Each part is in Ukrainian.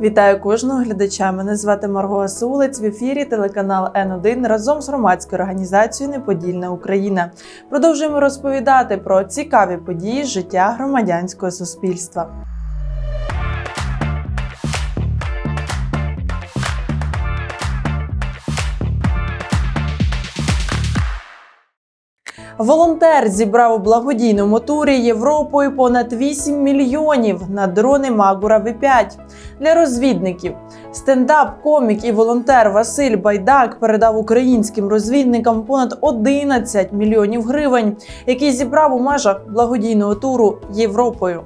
Вітаю кожного глядача. Мене звати Марго Асулець в ефірі телеканал Н1 разом з громадською організацією Неподільна Україна. Продовжуємо розповідати про цікаві події життя громадянського суспільства. Волонтер зібрав у благодійному турі Європою понад 8 мільйонів на дрони Магура В5 для розвідників. Стендап, комік і волонтер Василь Байдак передав українським розвідникам понад 11 мільйонів гривень, які зібрав у межах благодійного туру Європою.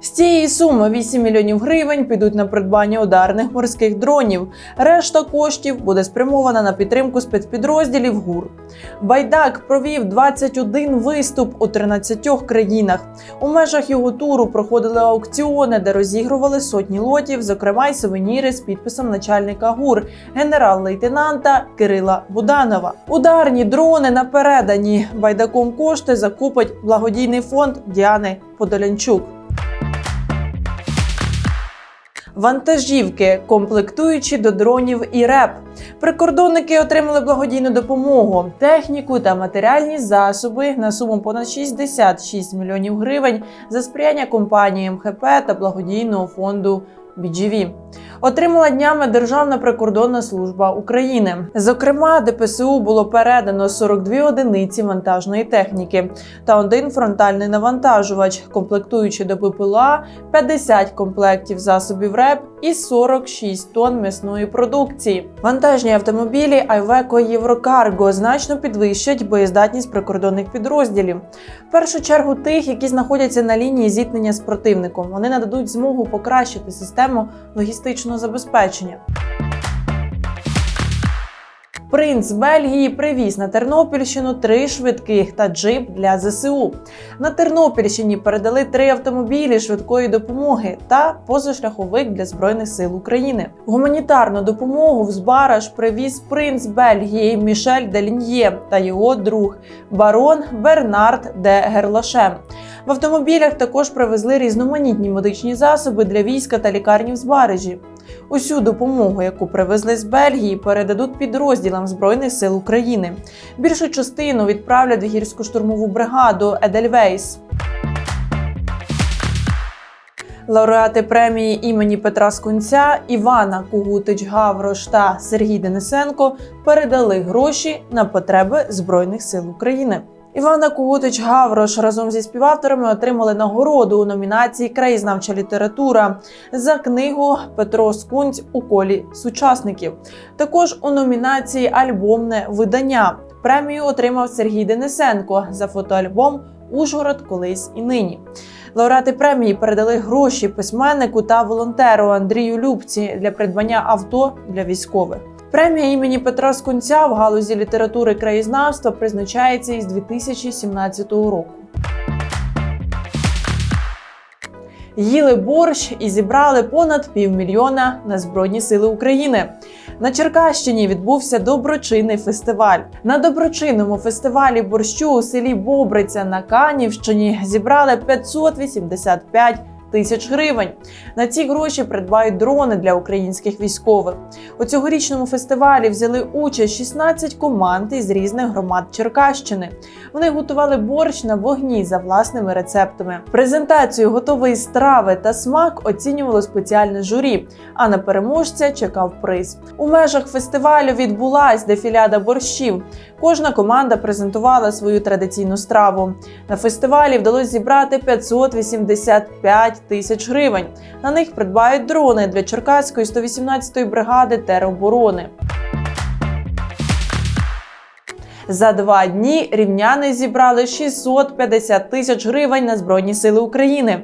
З цієї суми 8 мільйонів гривень підуть на придбання ударних морських дронів. Решта коштів буде спрямована на підтримку спецпідрозділів ГУР. Байдак провів 21 виступ у 13 країнах. У межах його туру проходили аукціони, де розігрували сотні лотів, зокрема й сувеніри з підписом начальника ГУР генерал-лейтенанта Кирила Буданова. Ударні дрони на передані байдаком кошти закупить благодійний фонд Діани Подолянчук. Вантажівки, комплектуючі до дронів і РЕП. Прикордонники отримали благодійну допомогу, техніку та матеріальні засоби на суму понад 66 мільйонів гривень за сприяння компанії МХП та благодійного фонду BGV. Отримала днями Державна прикордонна служба України. Зокрема, ДПСУ було передано 42 одиниці вантажної техніки та один фронтальний навантажувач, комплектуючи до БПЛА 50 комплектів засобів РЕП і 46 тонн м'ясної продукції. Вантажні автомобілі Айвеко Єврокарго значно підвищать боєздатність прикордонних підрозділів. В першу чергу тих, які знаходяться на лінії зіткнення з противником. Вони нададуть змогу покращити систему логістичного забезпечення. Принц Бельгії привіз на Тернопільщину три швидких та джип для ЗСУ. На Тернопільщині передали три автомобілі швидкої допомоги та позашляховик для збройних сил України. Гуманітарну допомогу в Збараж привіз принц Бельгії Мішель Делін'є та його друг барон Бернард де Герлаше. В автомобілях також привезли різноманітні медичні засоби для війська та лікарні в Збаражі. Усю допомогу, яку привезли з Бельгії, передадуть підрозділам Збройних сил України. Більшу частину відправлять в гірську штурмову бригаду Едельвейс. Лауреати премії імені Петра Скунця Івана Кугутич Гаврош та Сергій Денисенко передали гроші на потреби Збройних сил України. Івана Кугутич Гаврош разом зі співавторами отримали нагороду у номінації Краєзнавча література за книгу Петро Скунць у колі сучасників. Також у номінації Альбомне видання премію отримав Сергій Денисенко за фотоальбом Ужгород колись і нині. Лауреати премії передали гроші письменнику та волонтеру Андрію Любці для придбання авто для військових. Премія імені Петра Скунця в галузі літератури краєзнавства призначається із 2017 року. Їли борщ і зібрали понад півмільйона на Збройні Сили України. На Черкащині відбувся доброчинний фестиваль. На доброчинному фестивалі борщу у селі Бобриця на Канівщині зібрали 585 тисяч гривень. На ці гроші придбають дрони для українських військових. У цьогорічному фестивалі взяли участь 16 команд із різних громад Черкащини. Вони готували борщ на вогні за власними рецептами. Презентацію готової страви та смак оцінювало спеціальне журі. А на переможця чекав приз. У межах фестивалю відбулась дефіляда борщів. Кожна команда презентувала свою традиційну страву. На фестивалі вдалося зібрати 585 тисяч гривень. На них придбають дрони для Черкаської 118-ї бригади тероборони. За два дні рівняни зібрали 650 тисяч гривень на Збройні Сили України.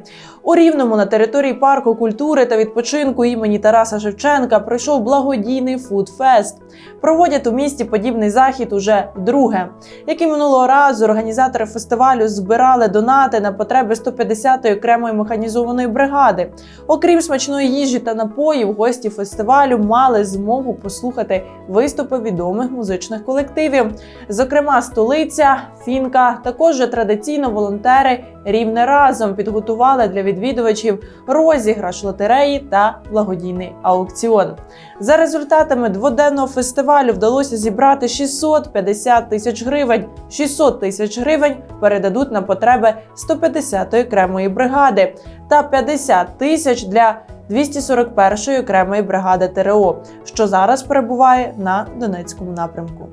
У Рівному на території парку культури та відпочинку імені Тараса Шевченка пройшов благодійний фудфест. Проводять у місті подібний захід уже вдруге. Як і минулого разу, організатори фестивалю збирали донати на потреби 150-ї окремої механізованої бригади. Окрім смачної їжі та напоїв, гості фестивалю мали змогу послухати виступи відомих музичних колективів. Зокрема, столиця, фінка, також традиційно волонтери рівне разом підготували для відвідувачів розіграш лотереї та благодійний аукціон. За результатами дводенного фестивалю вдалося зібрати 650 тисяч гривень. 600 тисяч гривень передадуть на потреби 150-ї окремої бригади та 50 тисяч для 241-ї окремої бригади ТРО, що зараз перебуває на Донецькому напрямку.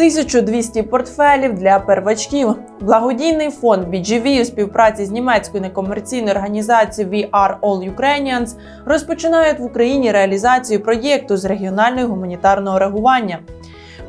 1200 портфелів для первачків. Благодійний фонд BGV у співпраці з німецькою некомерційною організацією We Are All Ukrainians розпочинають в Україні реалізацію проєкту з регіонального гуманітарного реагування.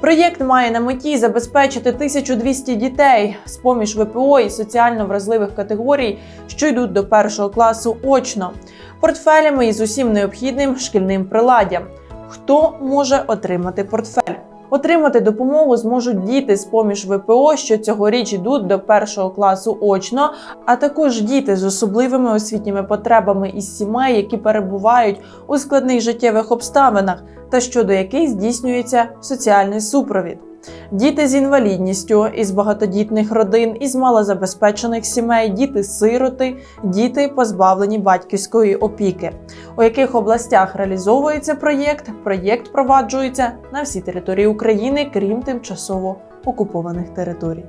Проєкт має на меті забезпечити 1200 дітей з поміж ВПО і соціально вразливих категорій, що йдуть до першого класу очно, портфелями із усім необхідним шкільним приладдям. Хто може отримати портфель? Отримати допомогу зможуть діти з поміж ВПО, що цьогоріч йдуть до першого класу очно, а також діти з особливими освітніми потребами із сімей, які перебувають у складних життєвих обставинах та щодо яких здійснюється соціальний супровід. Діти з інвалідністю із багатодітних родин, із малозабезпечених сімей, діти-сироти, діти позбавлені батьківської опіки. У яких областях реалізовується проєкт? Проєкт впроваджується на всій території України, крім тимчасово окупованих територій.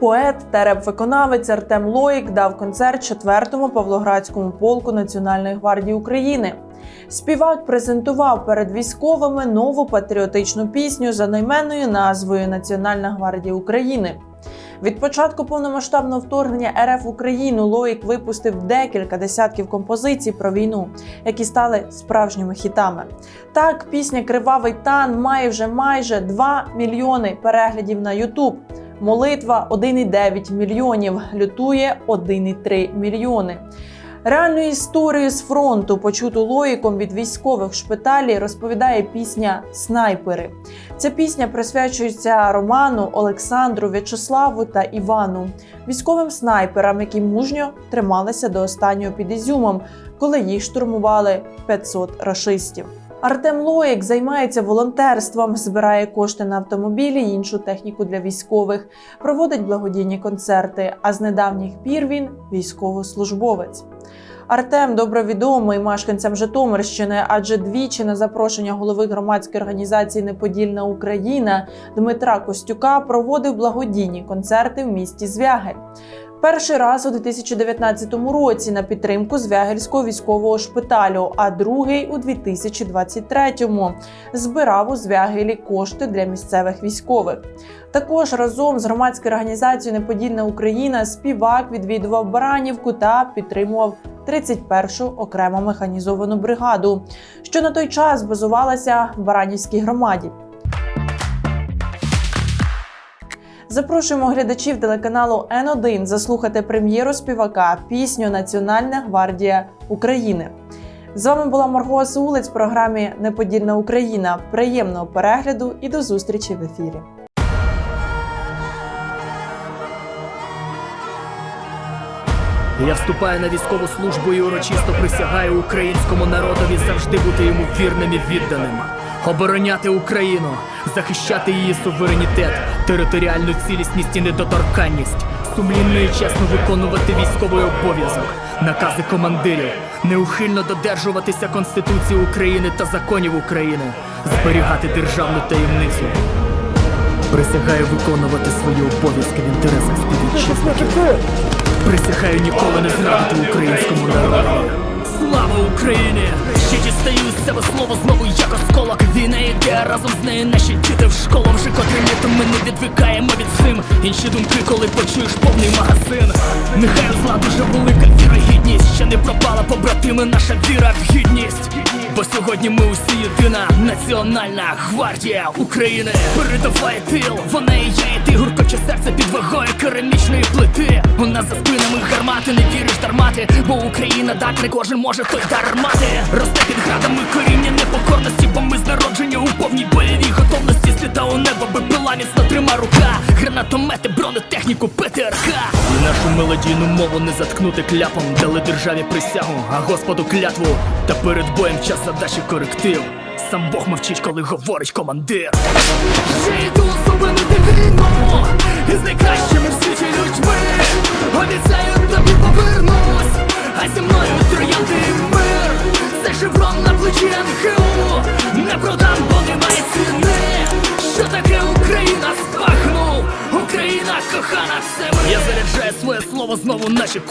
Поет та реп-виконавець Артем Лоїк дав концерт 4-му Павлоградському полку Національної гвардії України. Співак презентував перед військовими нову патріотичну пісню за найменною назвою Національна гвардія України. Від початку повномасштабного вторгнення РФ в Україну Лоїк випустив декілька десятків композицій про війну, які стали справжніми хітами. Так, пісня Кривавий тан має вже майже 2 мільйони переглядів на Ютуб. Молитва 1,9 мільйонів, лютує 1,3 мільйони. Реальну історію з фронту, почуту лоїком від військових в шпиталі, розповідає пісня Снайпери. Ця пісня присвячується Роману, Олександру, В'ячеславу та Івану, військовим снайперам, які мужньо трималися до останнього під Ізюмом, коли їх штурмували 500 рашистів. Артем Лоїк займається волонтерством, збирає кошти на автомобілі і іншу техніку для військових, проводить благодійні концерти. А з недавніх пір він військовослужбовець. Артем добре відомий мешканцям Житомирщини, адже двічі на запрошення голови громадської організації Неподільна Україна Дмитра Костюка проводив благодійні концерти в місті Звягель. Перший раз у 2019 році на підтримку Звягельського військового шпиталю, а другий у 2023-му збирав у Звягелі кошти для місцевих військових. Також разом з громадською організацією Неподільна Україна співак відвідував Баранівку та підтримував 31-шу окремо механізовану бригаду, що на той час базувалася в Баранівській громаді. Запрошуємо глядачів телеканалу Н1 заслухати прем'єру співака пісню Національна гвардія України. З вами була Марго Сулець в програмі Неподільна Україна. Приємного перегляду і до зустрічі в ефірі. Я вступаю на військову службу і урочисто присягаю українському народові завжди бути йому вірним і відданим, обороняти Україну, захищати її суверенітет, територіальну цілісність і недоторканність, сумлінно і чесно виконувати військовий обов'язок, накази командирів, неухильно додержуватися Конституції України та законів України, зберігати державну таємницю. Присягаю виконувати свої обов'язки в інтересах співвітчизників. Присягаю ніколи не зрадити українському народу. Слава Україні! Ще дістаю з себе слово знову як осколок Війна йде разом з нею наші діти в школу Вже котрі літо ми не відвикаємо від цим Інші думки, коли почуєш повний магазин Нехай зла дуже велика вірогідність Ще не пропала побратими наша віра в гідність Бо сьогодні ми усі єдина національна гвардія України. Передаває тил, вона і я, і ти гуркоче серце під вагою керамічної плити. У нас за спинами гармати, не віриш дармати, бо Україна так не кожен може той дар Росте під градами коріння непокорності, бо ми з народження у повній Небо, бипила міцно трима рука Гранатомети, бронетехніку, ПТРК. Нашу мелодійну мову не заткнути кляпом. Дали державі присягу, а господу клятву. Та перед боєм час задачі коректив. Сам Бог мовчить, коли говорить командир.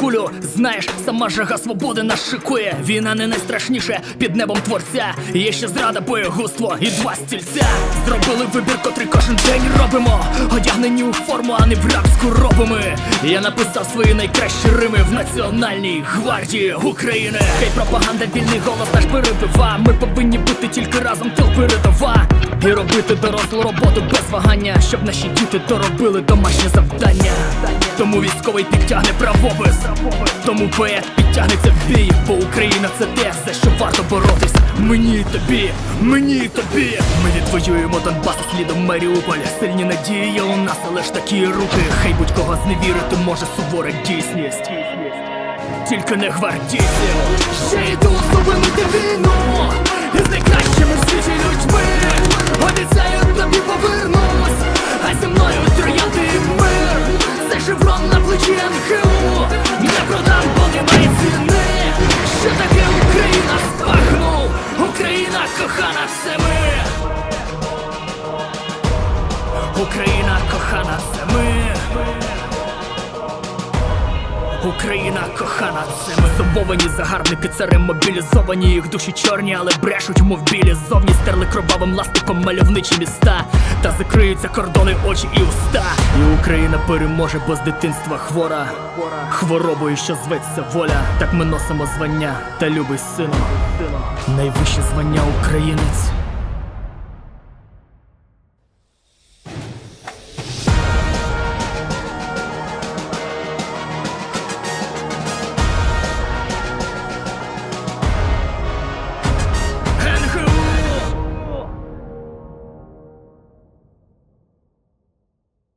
Кулю. Знаєш, сама жага свободи нас шикує. Війна не найстрашніше під небом творця. Є ще зрада, боєгуство і два стільця. Зробили вибір, котрий кожен день робимо. Одягнені у форму, а не в рабську робами. Я написав свої найкращі рими в Національній гвардії України. Хай пропаганда, вільний голос наш перебива. Ми повинні бути тільки разом, тил передова. І робити дорослу роботу без вагання, щоб наші діти доробили домашнє завдання. Тому військовий підтягне правопис, тому поет підтягнеться в бій, бо Україна це те, за що варто боротись. Мені тобі, мені тобі. Ми відвоюємо Донбас слідом Маріуполя. Сильні надії у нас, але ж такі руки. Хай будь-кого зневірити може сувора дійсність. Тільки не гвардійців. Ще йду Україна кохана, це ми Зомбовані загарбники, царем мобілізовані, їх душі чорні, але брешуть, мов білі зовні стерли кровавим ластиком мальовничі міста. Та закриються кордони, очі і уста. І Україна переможе, бо з дитинства хвора. Хворобою, що зветься воля. Так ми носимо звання та любий сину. Найвище звання українець.